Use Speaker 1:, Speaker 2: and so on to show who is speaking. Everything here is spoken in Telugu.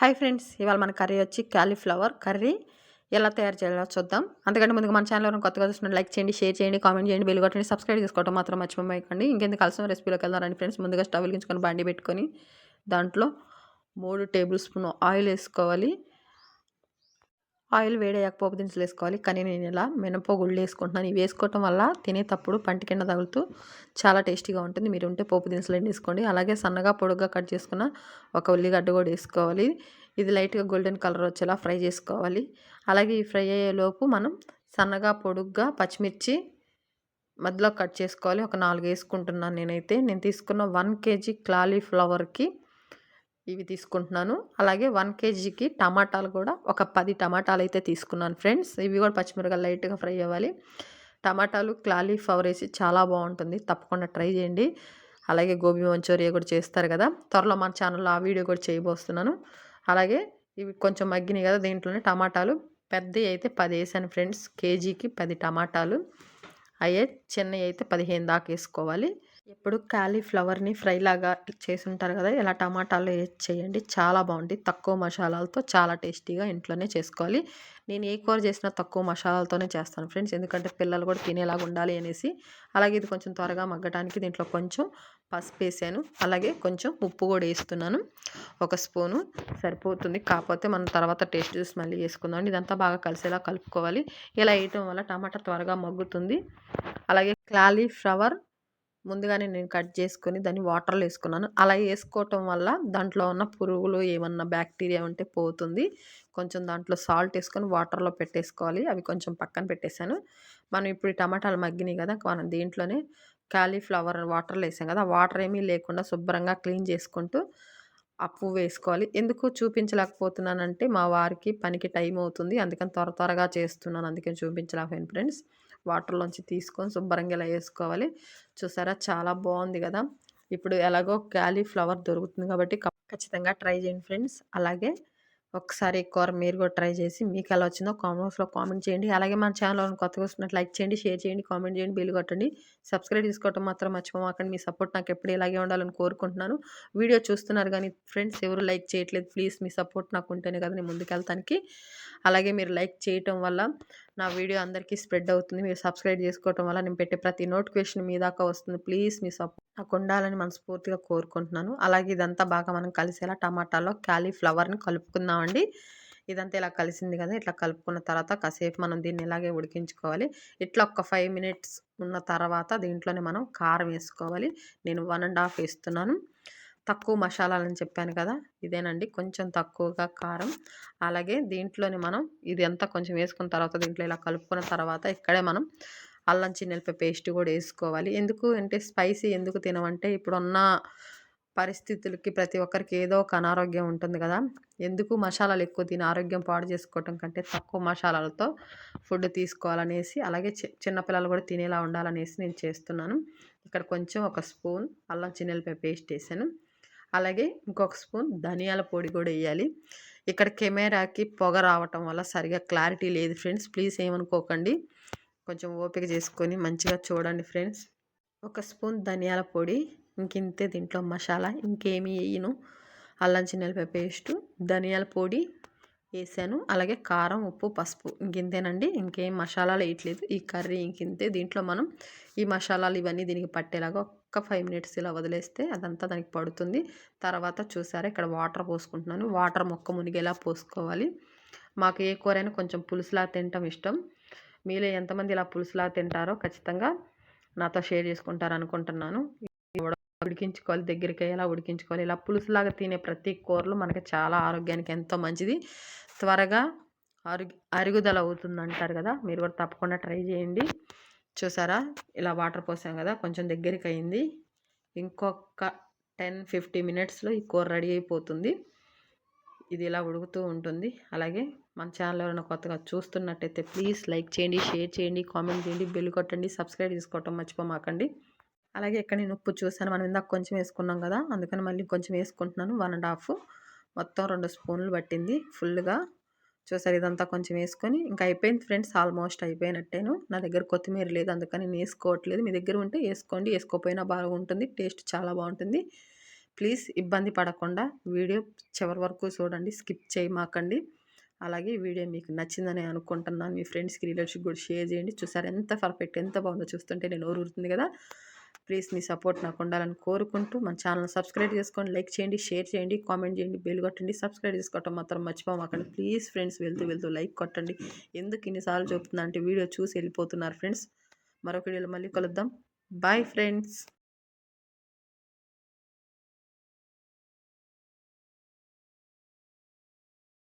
Speaker 1: హాయ్ ఫ్రెండ్స్ ఇవాళ మన కర్రీ వచ్చి క్యాలీఫ్లవర్ కర్రీ. ఎలా తయారు చేయాలో చూద్దాం. అందుకంటే ముందుగా మన ఛానల్లో కొత్తగా చూసిన లైక్ చేయండి షేర్ చేయండి కామెంట్ చేయండి బెల్ కొట్టండి సబ్స్క్రైబ్ చేసుకోవడం మాత్రం మర్చిపోకండి. ఇంకెందుకు కలిసిన రెసిపీలోకి వెళ్దారండి ఫ్రెండ్స్ ముందుగా స్టవ్ వెలిగించుకొని బండి పెట్టుకొని దాంట్లో మూడు టేబుల్ స్పూన్ ఆయిల్ వేసుకోవాలి. ఆయిల్ వేడయ్యాక పోపు దినుసులు వేసుకోవాలి. కానీ నేను ఇలా మినపగుళ్ళు వేసుకుంటున్నాను. ఇవి వేసుకోవటం వల్ల తినేటప్పుడు పంటి కింద తగులుతూ చాలా టేస్టీగా ఉంటుంది. మీరు ఉంటే పోపు దినుసులు వేసుకోండి. అలాగే సన్నగా పొడుగ్గా కట్ చేసుకున్న ఒక ఉల్లిగడ్డ కూడా వేసుకోవాలి. ఇది లైట్గా గోల్డెన్ కలర్ వచ్చేలా ఫ్రై చేసుకోవాలి. అలాగే ఈ ఫ్రై అయ్యేలోపు మనం సన్నగా పొడుగ్గా పచ్చిమిర్చి మధ్యలో కట్ చేసుకోవాలి. ఒక నాలుగు వేసుకుంటున్నాను నేనైతే. నేను తీసుకున్న వన్ కేజీ క్లాలీఫ్లవర్కి ఇవి తీసుకుంటున్నాను. అలాగే వన్ కేజీకి టమాటాలు కూడా ఒక పది టమాటాలు అయితే తీసుకున్నాను ఫ్రెండ్స్. ఇవి కూడా పచ్చిమిరకాయలు లైట్గా ఫ్రై అవ్వాలి. టమాటాలు క్లాలీఫ్లవర్ వేసి చాలా బాగుంటుంది. తప్పకుండా ట్రై చేయండి. అలాగే గోబీ మంచూరియా కూడా చేస్తారు కదా. త్వరలో మన ఛానల్లో ఆ వీడియో కూడా చేయబోస్తున్నాను. అలాగే ఇవి కొంచెం మగ్గినాయి కదా దీంట్లోనే టమాటాలు. పెద్దవి అయితే పది వేసాను ఫ్రెండ్స్. కేజీకి పది టమాటాలు. అయ్యే చిన్నవి అయితే పదిహేను దాకా వేసుకోవాలి. ఎప్పుడు కాలీఫ్లవర్ని ఫ్రై లాగా చేసి ఉంటారు కదా ఇలా టమాటాలు చేయండి. చాలా బాగుంటుంది. తక్కువ మసాలాలతో చాలా టేస్టీగా ఇంట్లోనే చేసుకోవాలి. నేను ఏ కూర చేసినా తక్కువ మసాలాలతోనే చేస్తాను ఫ్రెండ్స్. ఎందుకంటే పిల్లలు కూడా తినేలాగా ఉండాలి అనేసి. అలాగే ఇది కొంచెం త్వరగా మగ్గటానికి దీంట్లో కొంచెం పసుపు వేసాను. అలాగే కొంచెం ఉప్పు కూడా వేస్తున్నాను. ఒక స్పూను సరిపోతుంది. కాకపోతే మనం తర్వాత టేస్ట్ చూసి మళ్ళీ వేసుకుందాం ఇదంతా బాగా కలిసేలా కలుపుకోవాలి. ఇలా వేయటం వల్ల టమాటా త్వరగా మగ్గుతుంది. అలాగే క్లాలీఫ్లవర్ ముందుగానే నేను కట్ చేసుకొని దాన్ని వాటర్లో వేసుకున్నాను. అలా వేసుకోవటం వల్ల దాంట్లో ఉన్న పురుగులు ఏమన్నా బ్యాక్టీరియా ఉంటే పోతుంది. కొంచెం దాంట్లో సాల్ట్ వేసుకొని వాటర్లో పెట్టేసుకోవాలి. అవి కొంచెం పక్కన పెట్టేశాను. మనం ఇప్పుడు టమాటాలు మగ్గినాయి కదా మనం దీంట్లోనే కాలీఫ్లవర్ వాటర్లో వేసాం కదా వాటర్ ఏమీ లేకుండా శుభ్రంగా క్లీన్ చేసుకుంటూ అప్పు వేసుకోవాలి. ఎందుకు చూపించలేకపోతున్నానంటే మా వారికి పనికి టైం అవుతుంది. అందుకని త్వర త్వరగా చేస్తున్నాను. అందుకని చూపించలేకపోయాను ఫ్రెండ్స్. వాటర్లోంచి తీసుకొని శుభ్రంగా ఇలా వేసుకోవాలి. చూసారా? చాలా బాగుంది కదా? ఇప్పుడు ఎలాగో క్యాలీఫ్లవర్ దొరుకుతుంది కాబట్టి ఖచ్చితంగా ట్రై చేయండి ఫ్రెండ్స్. అలాగే ఒకసారి కూర మీరు కూడా ట్రై చేసి మీకు ఎలా వచ్చిందో కామెంట్స్లో కామెంట్ చేయండి. అలాగే మన ఛానల్ కొత్తగా వస్తున్నట్టు లైక్ చేయండి షేర్ చేయండి కామెంట్ చేయండి బిల్ కొట్టండి. సబ్స్క్రైబ్ చేసుకోవటం మాత్రం మర్చిపోమాకండి. మీ సపోర్ట్ నాకు ఎప్పుడు ఇలాగే ఉండాలని కోరుకుంటున్నాను. వీడియో చూస్తున్నారు కానీ ఫ్రెండ్స్ ఎవరు లైక్ చేయట్లేదు. ప్లీజ్ మీ సపోర్ట్ నాకు ఉంటేనే కదా నేను ముందుకెళ్తానికి. అలాగే మీరు లైక్ చేయటం వల్ల నా వీడియో అందరికీ స్ప్రెడ్ అవుతుంది. మీరు సబ్స్క్రైబ్ చేసుకోవటం వల్ల నేను పెట్టే ప్రతి నోటిఫికేషన్ మీ దాకా వస్తుంది. ప్లీజ్ మీ సపోర్ట్ నాకు ఉండాలని మనస్ఫూర్తిగా కోరుకుంటున్నాను. అలాగే ఇదంతా బాగా మనం కలిసేలా టమాటాలో క్యాలీఫ్లవర్ని కలుపుకుందామండి. ఇదంతా ఇలా కలిసింది కదా ఇట్లా కలుపుకున్న తర్వాత కాసేపు మనం దీన్ని ఇలాగే ఉడికించుకోవాలి. ఇట్లా ఒక ఫైవ్ మినిట్స్ ఉన్న తర్వాత దీంట్లోనే మనం కారం వేసుకోవాలి. నేను వన్ అండ్ హాఫ్ వేస్తున్నాను. తక్కువ మసాలాలని చెప్పాను కదా! ఇదేనండి. కొంచెం తక్కువగా కారం. అలాగే దీంట్లోని మనం ఇది అంతా కొంచెం వేసుకున్న తర్వాత దీంట్లో ఇలా కలుపుకున్న తర్వాత ఇక్కడే మనం అల్లం చిన్నెల్పై పేస్ట్ కూడా వేసుకోవాలి. ఎందుకు అంటే స్పైసీ ఎందుకు తినమంటే ఇప్పుడున్న పరిస్థితులకి ప్రతి ఒక్కరికి ఏదో ఒక అనారోగ్యం ఉంటుంది కదా! ఎందుకు మసాలాలు ఎక్కువ తిని ఆరోగ్యం పాడు చేసుకోవటం కంటే తక్కువ మసాలాలతో ఫుడ్ తీసుకోవాలనేసి అలాగే చిన్నపిల్లలు కూడా తినేలా ఉండాలనేసి నేను చేస్తున్నాను. ఇక్కడ కొంచెం ఒక స్పూన్ అల్లం చిన్నెలపై పేస్ట్ వేసాను. అలాగే ఇంకొక స్పూన్ ధనియాల పొడి కూడా వేయాలి ఇక్కడ కెమెరాకి పొగ రావటం వల్ల సరిగా క్లారిటీ లేదు ఫ్రెండ్స్. ప్లీజ్ ఏమనుకోకండి. కొంచెం ఓపిక చేసుకొని మంచిగా చూడండి ఫ్రెండ్స్. ఒక స్పూన్ ధనియాల పొడి ఇంకింతే దీంట్లో మసాలా ఇంకేమీ వేయను అల్లం చిన్నెలపై పేస్టు ధనియాల పొడి వేసాను. అలాగే కారం ఉప్పు పసుపు ఇంకింతేనండి. ఇంకేం మసాలాలు వేయట్లేదు. ఈ కర్రీ ఇంకింతే. దీంట్లో మనం ఈ మసాలాలు ఇవన్నీ దీనికి పట్టేలాగా ఒక్క ఫైవ్ మినిట్స్ ఇలా వదిలేస్తే అదంతా దానికి పడుతుంది. తర్వాత చూసారా ఇక్కడ వాటర్ పోసుకుంటున్నాను. వాటర్ మొక్క మునిగేలా పోసుకోవాలి. మాకు ఏ కూరైనా కొంచెం పులుసులా తినటం ఇష్టం. మీలో ఎంతమంది ఇలా పులుసులా తింటారో ఖచ్చితంగా నాతో షేర్ చేసుకుంటారు అనుకుంటున్నాను. ఉడికించుకోవాలి. దగ్గరికి ఎలా ఉడికించుకోవాలి. ఇలా పులుసులాగా తినే ప్రతి కూరలు మనకి చాలా ఆరోగ్యానికి ఎంతో మంచిది. త్వరగా అరుగు అరుగుదల అవుతుంది అంటారు కదా? మీరు కూడా తప్పకుండా ట్రై చేయండి. చూసారా? ఇలా వాటర్ పోసాం కదా? కొంచెం దగ్గరికి అయింది ఇంకొక టెన్ ఫిఫ్టీ మినిట్స్లో ఈ కూర రెడీ అయిపోతుంది. ఇది ఇలా ఉడుకుతూ ఉంటుంది. అలాగే మన ఛానల్ ఎవరైనా కొత్తగా చూస్తున్నట్టయితే ప్లీజ్ లైక్ చేయండి షేర్ చేయండి కామెంట్ చేయండి బెల్ కొట్టండి సబ్స్క్రైబ్ చేసుకోవటం మర్చిపోమాకండి. అలాగే ఇక్కడ నేను ఉప్పు చూసాను. మనం ఇందాక కొంచెం వేసుకున్నాం కదా? అందుకని మళ్ళీ కొంచెం వేసుకుంటున్నాను. One and half. మొత్తం రెండు స్పూన్లు పట్టింది ఫుల్గా చూసారు ఇదంతా కొంచెం వేసుకొని ఇంకా అయిపోయింది ఫ్రెండ్స్ ఆల్మోస్ట్ అయిపోయినట్టేను. నా దగ్గర కొత్తిమీర లేదు అందుకని నేను వేసుకోవట్లేదు మీ దగ్గర ఉంటే వేసుకోండి వేసుకోపోయినా బాగుంటుంది టేస్ట్ చాలా బాగుంటుంది. ప్లీజ్ ఇబ్బంది పడకుండా వీడియో చివరి వరకు చూడండి స్కిప్ చేయమాకండి. అలాగే వీడియో మీకు నచ్చిందని అనుకుంటున్నాను. మీ ఫ్రెండ్స్కి రిలేటివ్స్ కూడా షేర్ చేయండి. చూసారు ఎంత పర్ఫెక్ట్ ఎంత బాగుందో చూస్తుంటే నేను ఊరుతుంది కదా. ప్లీజ్ మీ సపోర్ట్ నాకు ఉండాలని కోరుకుంటూ మన ఛానల్ సబ్స్క్రైబ్ చేసుకోండి లైక్ చేయండి షేర్ చేయండి కామెంట్ చేయండి బెల్ కొట్టండి సబ్స్క్రైబ్ చేసుకోవటం మాత్రం మర్చిపోమాకండి. ప్లీజ్ ఫ్రెండ్స్ వెళ్తూ వెళ్తూ లైక్ కొట్టండి. ఎందుకు ఇన్నిసార్లు చెప్తున్నా అంటే వీడియో చూసి వెళ్ళిపోతున్నారు ఫ్రెండ్స్. మరొక వీడియోలో మళ్ళీ కలుద్దాం. Bye friends